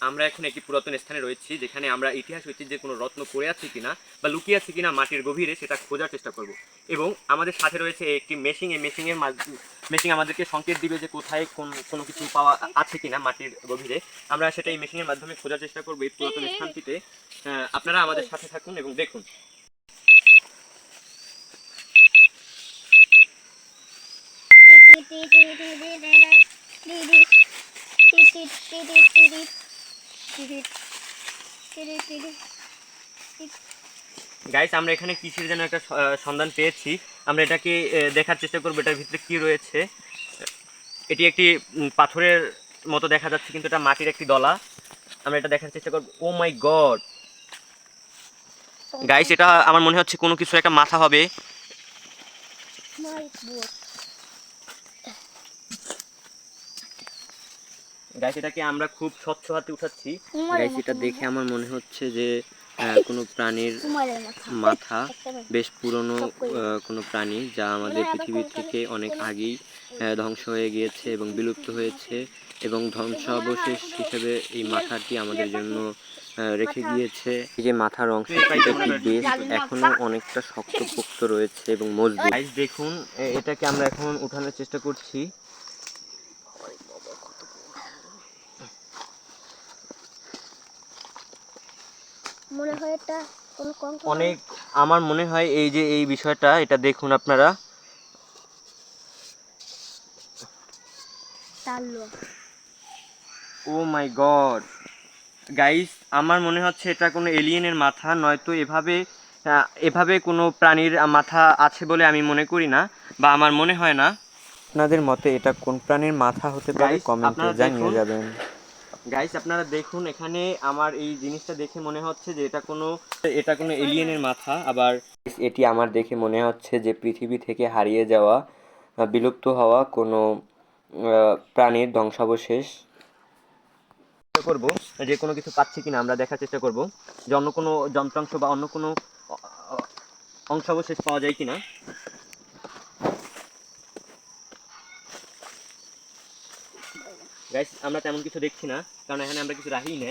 আমরা এখন একটি পুরাতন স্থানে রয়েছি যেখানে আমরা ইতিহাস ঐতিহ্যের কোনো রত্ন পড়ে আছে কিনা বা লুকিয়ে আছে কিনা মাটির গভীরে সেটা খোঁজার চেষ্টা করব। এবং আমাদের সাথে রয়েছে একটি মেশিং এই মেশিংয়ের মেশিং আমাদেরকে সংকেত দিবে যে কোথায় কোন কোনো কিছু পাওয়া আছে কিনা মাটির গভীরে। আমরা সেটা এই মেশিংয়ের মাধ্যমে খোঁজার চেষ্টা করব এই পুরাতন স্থানটিতে। আহ, আপনারা আমাদের সাথে থাকুন এবং দেখুন। গাইস আমরা এখানে কিসের যেন একটা সন্ধান পেয়েছি। আমরা এটাকে দেখার চেষ্টা করব, এটার ভিতরে কি রয়েছে। এটি একটি পাথরের মতো দেখা যাচ্ছে, কিন্তু এটা মাটির একটি দলা। আমরা এটা দেখার চেষ্টা করব। ও মাই গড গাইস এটা আমার মনে হচ্ছে কোনো কিছু একটা মাথা হবে। গাইস এটাকে আমরা খুব স্বচ্ছ হাতে উঠাচ্ছি। গাইস এটা দেখে আমার মনে হচ্ছে যে কোনো প্রাণীর মাথা বেশ পুরনো কোনো প্রাণী যা আমাদের পৃথিবী থেকে অনেক আগেই ধ্বংস হয়ে গিয়েছে এবং বিলুপ্ত হয়েছে এবং ধ্বংসাবশেষ হিসেবে এই মাথাটি আমাদের জন্য রেখে গিয়েছে। এই যে মাথার অংশ বেশ এখনও অনেকটা শক্তপোক্ত রয়েছে এবং মজবুত। দেখুন এটাকে আমরা এখন উঠানোর চেষ্টা করছি। মনে হয় এটা কোন কঙ্কাল অনেক আমার মনে হয় এই যে এই বিষয়টা এটা দেখুন আপনারা। ও মাই গড। গাইস আমার মনে হচ্ছে এটা কোনো এলিয়েনের মাথা নয়তো এভাবে আহ, এভাবে কোনো প্রাণীর মাথা আছে বলে আমি মনে করি না বা আমার মনে হয় না। আপনাদের মতে এটা কোন প্রাণীর মাথা হতে পারে? কমেন্টে জানিয়ে যাবেন। গাইস আপনারা দেখুন, এখানে আমার এই জিনিসটা দেখে মনে হচ্ছে যে এটা কোনো এটা কোনো এলিয়েনের মাথা। আবার এটি আমার দেখে মনে হচ্ছে যে পৃথিবী থেকে হারিয়ে যাওয়া বিলুপ্ত হওয়া কোনো প্রাণীর ধ্বংসাবশেষ। করব যে কোনো কিছু পাচ্ছি কিনা, আমরা দেখার চেষ্টা করব যে অন্য কোনো যন্ত্রাংশ বা অন্য কোনো অংশাবশেষ পাওয়া যায় কিনা। গাইস আমরা তেমন কিছু দেখছি না কারণ এখানে আমরা কিছু রাখি নাই।